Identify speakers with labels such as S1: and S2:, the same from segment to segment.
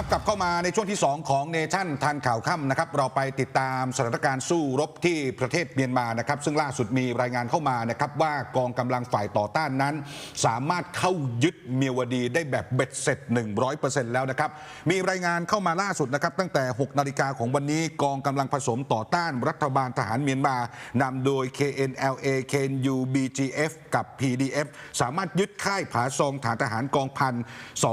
S1: ครับกลับเข้ามาในช่วงที่ 2 ของเนชั่นทันข่าวค่ำนะครับเราไปติดตามสถานการณ์สู้รบที่ประเทศเมียนมานะครับ ซึ่งล่าสุดมีรายงานเข้ามานะครับว่ากองกำลังฝ่ายต่อต้านนั้น สามารถเข้ายึดเมียวดีได้แบบเบ็ดเสร็จ 100%แล้วนะครับ มีรายงานเข้ามาล่าสุดนะครับ ตั้งแต่ 6 นาฬิกาของวันนี้กองกำลังผสมต่อต้านรัฐบาลทหารเมียนมานำโดย KNLA KNU BGF กับ PDF สามารถยึดค่ายผาซองฐานทหารกองพัน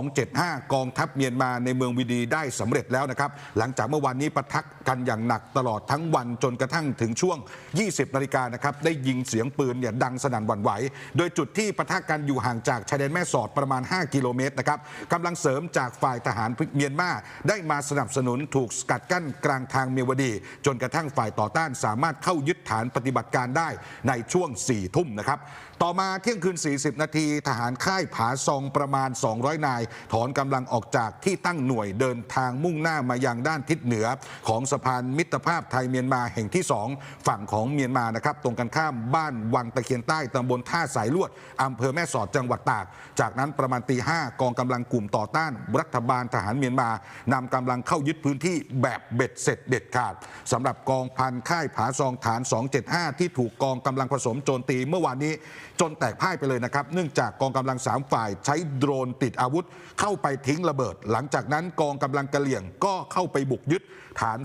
S1: 275 กองทัพเมียนมาในเมืองวิดีได้สำเร็จแล้วนะครับ หลังจากเมื่อวานนี้ปะทะกันอย่างหนักตลอดทั้งวันจนกระทั่งถึงช่วง 20 นาฬิกานะครับ ได้ยิงเสียงปืนเนี่ยดังสนั่นหวั่นไหว โดยจุดที่ปะทะกันอยู่ห่างจากชายแดนแม่สอดประมาณ 5 กิโลเมตรนะครับกำลังเสริมจากฝ่ายทหารเมียนมาได้มาสนับสนุนถูกสกัดกั้นกลางทางเมียวดี จนกระทั่งฝ่ายต่อต้านสามารถเข้ายึดฐานปฏิบัติการได้ในช่วง 4 ทุ่มนะครับต่อมาเที่ยงคืน 40 นาทีทหารค่ายผาซองประมาณ 200 นาย ถอนกำลังออกจากที่ตั้งหน่วยเดินทางมุ่งหน้ามายังด้านทิศเหนือ ของสะพานมิตรภาพไทยเมียนมาแห่งที่ 2 ฝั่งของเมียนมานะครับตรงกันข้ามบ้านวังตะเคียนใต้ตำบลท่าสายลวดอำเภอแม่สอดจังหวัดตาก จากนั้นประมาณตีห้ากองกำลังกลุ่มต่อต้าน รัฐบาลทหารเมียนมานำกำลังเข้ายึดพื้นที่แบบเบ็ดเสร็จเด็ดขาดสำหรับกองพันค่ายผาซองฐาน 275 ที่ถูกกองกำลังผสมโจมตีเมื่อวานนี้จนแตกพ่ายไปเลยนะครับ เนื่องจากกองกำลัง3ฝ่ายใช้โดรนติดอาวุธ เข้าไปทิ้งระเบิด หลังจากนั้นกองกำลังกะเหลี่ยงก็เข้าไปบุกยึดฐาน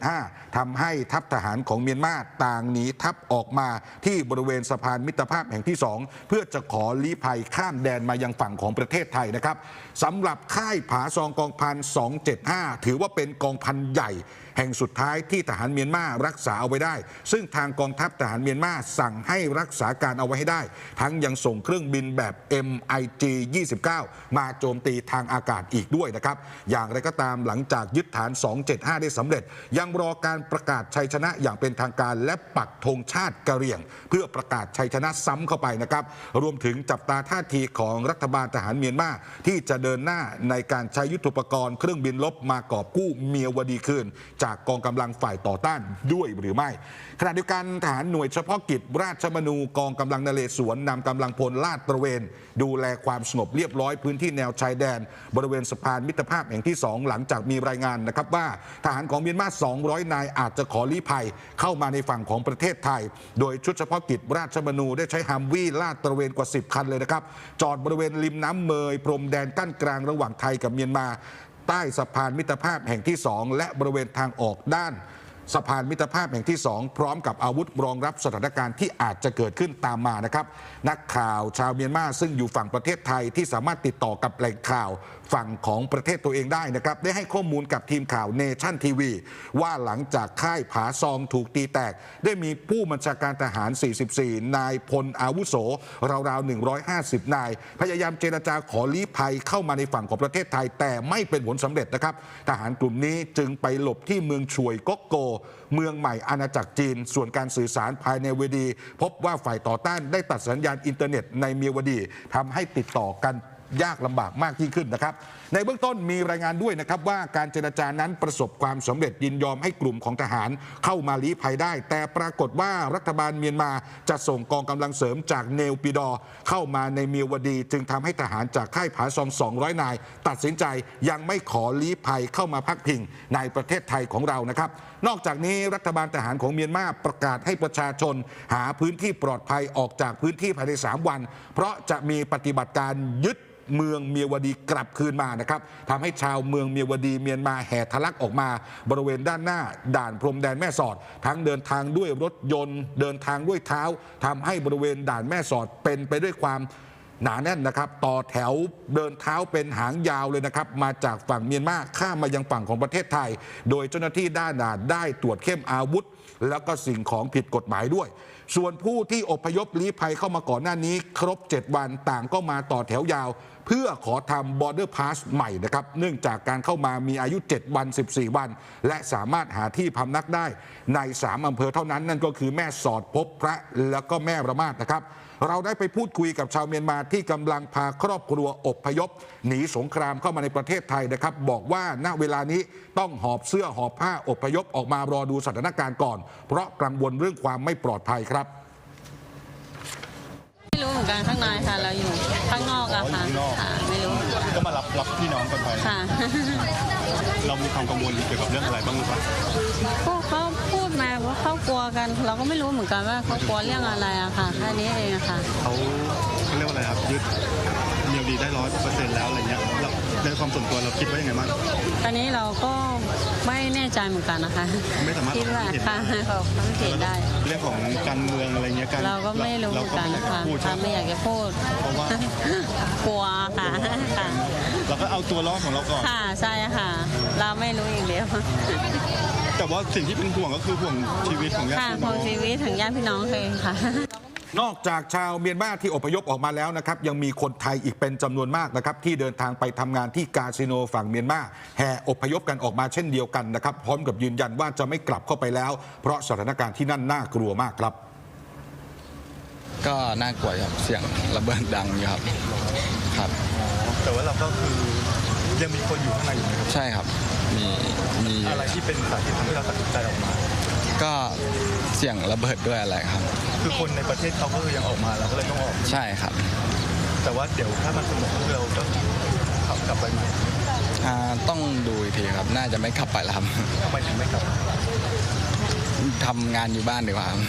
S1: 275ทำให้ทัพทหารของเมียนมาต่างหนีทัพออกมาที่บริเวณสะพานมิตรภาพแห่งที่ 2 เพื่อจะขอลี้ภัยข้ามแดนมายังฝั่งของประเทศไทยนะครับสำหรับค่ายผาซองกองพัน 275 ถือว่าเป็นกองพันใหญ่ แห่งสุดท้ายที่ทหารเมียนมารักษาเอาไว้ได้ ซึ่งทางกองทัพทหารเมียนมาสั่งให้รักษาการเอาไว้ให้ได้ ทั้งยังส่งเครื่องบินแบบ MiG 29 มาโจมตีทางอากาศอีกด้วยนะครับอย่างไรก็ตามหลังจากยึดฐาน 275 ได้สำเร็จ ยังรอการประกาศชัยชนะอย่างเป็นทางการและปักธงชาติกะเหรี่ยง เพื่อประกาศชัยชนะซ้ำเข้าไปนะครับ รวมถึงจับตาท่าทีของรัฐบาลทหารเมียนมาที่จะเดินหน้าในการใช้ยุทธปกรณ์เครื่องบินลบมากอบกู้เมียวดีคืน จากกองกำลังฝ่ายต่อต้านด้วยหรือไม่ขณะเดียวกันทหารหน่วยเฉพาะกิจราชมนูกองกำลังนเรศวรนำกำลังพลลาดตระเวน ดูแลความสงบเรียบร้อยพื้นที่แนวชายแดน บริเวณสะพานมิตรภาพแห่งที่ 2 หลังจากมีรายงานนะครับว่าทหารของเมียนมา 200 นายอาจจะขอลี้ภัยเข้ามาในฝั่งของประเทศไทย โดยชุดเฉพาะกิจราชมนูได้ใช้ฮัมวี่ลาดตระเวนกว่า 10 คันเลยนะครับจอดบริเวณริมน้ำเมยพรมแดนกั้นกลางระหว่างไทยกับเมียนมา ใต้สะพานมิตรภาพแห่งที่ 2 และบริเวณทางออกด้าน สะพานมิตรภาพแห่งที่ 2 พร้อมกับอาวุธรองรับสถานการณ์ที่อาจจะเกิดขึ้นตามมานะครับ นักข่าวชาวเมียนมาซึ่งอยู่ฝั่งประเทศไทยที่สามารถติดต่อกับแหล่งข่าวฝั่งของประเทศตัวเองได้นะครับ ได้ให้ข้อมูลกับทีมข่าวเนชั่นทีวีว่าหลังจากค่ายผาซองถูกตีแตก ได้มีผู้บัญชาการทหาร 44 นายพลอาวุโส ราวๆ 150 นาย พยายามเจรจาขอลี้ภัยเข้ามาในฝั่งของประเทศไทย แต่ไม่เป็นผลสำเร็จนะครับ ทหารกลุ่มนี้จึงไปหลบที่เมืองช่วยก๊กโกเมืองใหม่อาณาจักรจีน ส่วนการสื่อสารภายในเวดี พบว่าฝ่ายต่อต้านได้ตัดสัญญาณอินเทอร์เน็ตในเมียวดีทำให้ติดต่อกัน ยากลำบากมากยิ่งขึ้นนะครับ ในเบื้องต้นมีรายงานด้วยนะครับว่าการเจรจานั้นประสบความสำเร็จยินยอมให้กลุ่มของทหารเข้ามาลี้ภัยได้ แต่ปรากฏว่ารัฐบาลเมียนมาจะส่งกองกำลังเสริมจากเนลปิดอเข้ามาในเมียวดี จึงทำให้ทหารจากค่ายผาซอง 200 นาย ตัดสินใจยังไม่ขอลี้ภัยเข้ามาพักพิงในประเทศไทยของเรานะครับ นอกจากนี้รัฐบาลทหารของเมียนมาประกาศให้ประชาชน หาพื้นที่ปลอดภัยออกจากพื้นที่ภายใน 3 วัน เพราะจะมีปฏิบัติการยึดเมืองเมียวดีกลับคืนมานะครับทำให้ชาวเมืองเมียวดีเมียนมาแห่ทะลักออกมา บริเวณด้านหน้า ด่านพรมแดนแม่สอด ทั้งเดินทางด้วยรถยนต์ เดินทางด้วยเท้าทำให้บริเวณด่านแม่สอดเป็นไปด้วยความหนาแน่นนะครับ ต่อแถวเดินเท้าเป็นหางยาวเลยนะครับ มาจากฝั่งเมียนมาข้ามมายังฝั่งของประเทศไทย โดยเจ้าหน้าที่ด้านด่านได้ตรวจเข้มอาวุธ แล้วก็สิ่งของผิดกฎหมายด้วย ส่วนผู้ที่อพยพลี้ภัยเข้ามาก่อนหน้านี้ ครบ 7 วันต่างก็มาต่อแถวยาว เพื่อขอทำ border pass ใหม่นะครับ เนื่องจากการเข้ามามีอายุ 7 วัน 14 วัน และสามารถหาที่พำนักได้ใน 3 อำเภอเท่านั้นนั่นก็คือแม่สอดพบพระแล้วก็แม่ระมาดนะครับ เราได้ไปพูดคุยกับชาวเมียนมาที่กำลังพาครอบครัวอพยพ หนีสงครามเข้ามาในประเทศไทยนะครับ บอกว่าณเวลานี้ต้องหอบเสื้อหอบผ้าอพยพออกมารอดูสถานการณ์ก่อน เพราะกังวลเรื่องความไม่ปลอดภัยครับ
S2: ไม่รู้เหมือนกันข้างในค่ะเราอยู่ข้างนอกอะค่ะ
S3: ก
S2: ค่ะไม่รู้
S3: ก็มารับรับพี่น้องกันไป
S2: ค่ะ
S3: เรามีความกังวลเกี่ยวกับเรื่องอะไรบ้างหรือเปล่า
S2: ก็เขาพูดมาว่าเขากลัวกัน เราก็ไม่รู้เหมือนกันว่าเขากลัวเรื่องอะไรอะค่ะแค่นี้เองอะค่ะ
S3: เขาเขาเรียกว่าอะไรครับยึดเนียวดีได้ร้อยเปอร์เซ็นต์แล้วอะไรเงี้ยเราในความส่วนตัวเราคิดว่ายังไงบ้าง
S2: ตอนนี้เราก็ไม่แน่ใจเหมือนกันนะคะ
S3: ไม่สามารถ
S2: คิดว่าค่ะเขาไม่เห็นได้
S3: เรื่องของการเมืองอะไร เงี้ยการ
S2: เราก็ไม่รู้เหมือนกัน
S3: เราก็
S2: ค่ะ
S3: ไม่อยากจะพูด
S2: ค่ะไม่อยากจะพูด
S3: เพราะว่า
S2: กลัวค่ะค่ะ
S3: เราก็เอาตัวรอดของเราก่อน
S2: ค่ะใช่ค่ะ เราไม่รู้อย่างเดียว
S3: แต่ว่าสิ่งที่เป็นห่วงก็คือห่วงชีวิตของญาติ
S2: ค่ะ
S3: พี่
S2: ข
S3: น้
S2: อ
S3: องง
S2: ชีวิตถึงญาติพี่น้องเคยค่ะ
S1: นอกจากชาวเมียนมาที่อพยพออกมาแล้วนะครับ ยังมีคนไทยอีกเป็นจำนวนมากนะครับ ที่เดินทางไปทำงานที่กาสิโนฝั่งเมียนมาแห่อพยพกันออกมาเช่นเดียวกันนะครับ พร้อมกับยืนยันว่าจะไม่กลับเข้าไปแล้ว เพราะสถานการณ์ที่นั่นน่ากลัวมากครับ
S4: ก็น่ากลัวครับเสียงระเบิดดังอยู่ครับครับ
S3: แต่ว่าเราก็คือยังมีคนอยู่ข้างในอยู่นะครับ
S4: ใช่ครับมีมี
S3: อะไรที่เป็นสาเหตุทำให้เราตัดสินใจออกมา
S4: ก็เสียงระเบิดด้วยอะไรครับ
S3: คือคนในประเทศเขาก็คือยังออกมาเราก็เลยต้องออก
S4: ใช่ครับ
S3: แต่ว่าเดี๋ยวถ้ามันสงบก็คือเราก็ขับกลับไปใหม่
S4: อ่าต้องดูอีกทีครับ น่าจะไม่ขับไปแล้วครับ
S3: ทำไมถึงไม่กลับ
S4: ทำงานอยู่บ้านดีกว่าครับ